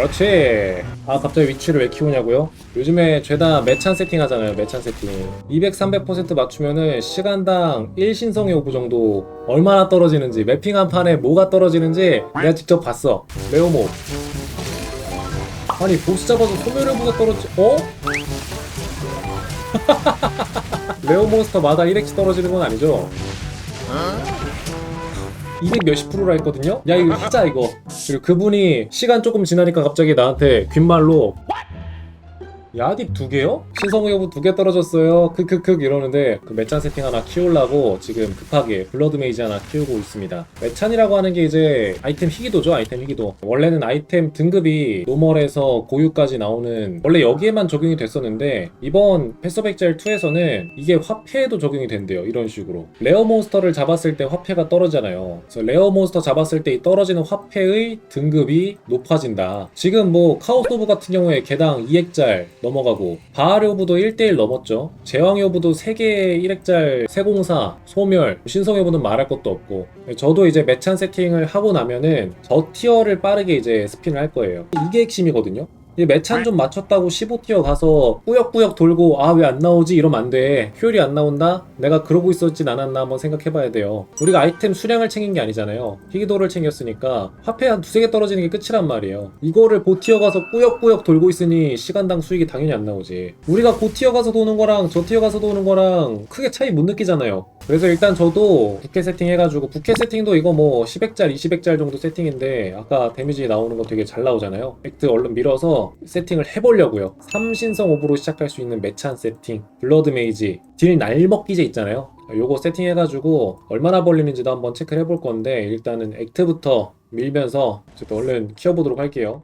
그렇지 아 갑자기 위치를 왜 키우냐고요? 요즘에 죄다 매찬 세팅 하잖아요 매찬 세팅 200, 300% 맞추면은 시간당 1신성의 오브 정도 얼마나 떨어지는지 매핑 한 판에 뭐가 떨어지는지 내가 직접 봤어 레오모 아니 보스 잡아서 소멸의 오브가 떨어지 어? 레오 몬스터마다 1액씩 떨어지는 건 아니죠? 200 몇십 프로라 했거든요? 야 이거 하자 이거 그리고 그분이 시간 조금 지나니까 갑자기 나한테 귓말로 야딥 두 개요? 신성의 여부 두 개 떨어졌어요. 크크크 이러는데 그 매찬 세팅 하나 키우려고 지금 급하게 블러드 메이지 하나 키우고 있습니다. 매찬이라고 하는 게 이제 아이템 희귀도죠? 아이템 희귀도. 원래는 아이템 등급이 노멀에서 고유까지 나오는 원래 여기에만 적용이 됐었는데 이번 패서백젤 2에서는 이게 화폐에도 적용이 된대요. 이런 식으로. 레어 몬스터를 잡았을 때 화폐가 떨어지잖아요. 그래서 레어 몬스터 잡았을 때 이 떨어지는 화폐의 등급이 높아진다. 지금 뭐 카오스 오브 같은 경우에 개당 2액짤 넘어가고. 바하리 오브도 1대1 넘었죠. 제왕 오브도 3개의 1액짤 세공사 소멸 신성 오브는 말할 것도 없고. 저도 이제 매찬 세팅을 하고 나면은 저 티어를 빠르게 이제 스핀을 할 거예요. 이게 핵심이거든요 이 매찬 좀 맞췄다고 15티어 가서 꾸역꾸역 돌고 아 왜 안 나오지 이러면 안 돼. 효율이 안 나온다? 내가 그러고 있었진 않았나 한번 생각해봐야 돼요. 우리가 아이템 수량을 챙긴 게 아니잖아요. 희귀도를 챙겼으니까 화폐 한 두세 개 떨어지는 게 끝이란 말이에요. 이거를 고티어 가서 꾸역꾸역 돌고 있으니 시간당 수익이 당연히 안 나오지. 우리가 고티어 가서 도는 거랑 저 티어 가서 도는 거랑 크게 차이 못 느끼잖아요. 그래서 일단 저도 부캐 세팅 해가지고 부캐 세팅도 이거 뭐 10액짤, 20액짤 정도 세팅인데 아까 데미지 나오는 거 되게 잘 나오잖아요. 액트 얼른 밀어서 세팅을 해보려고요. 3신성 오브로 시작할 수 있는 매찬 세팅, 블러드 메이지, 딜 날먹기제 있잖아요. 요거 세팅해가지고 얼마나 벌리는지도 한번 체크를 해볼 건데 일단은 액트부터 밀면서 얼른 키워보도록 할게요.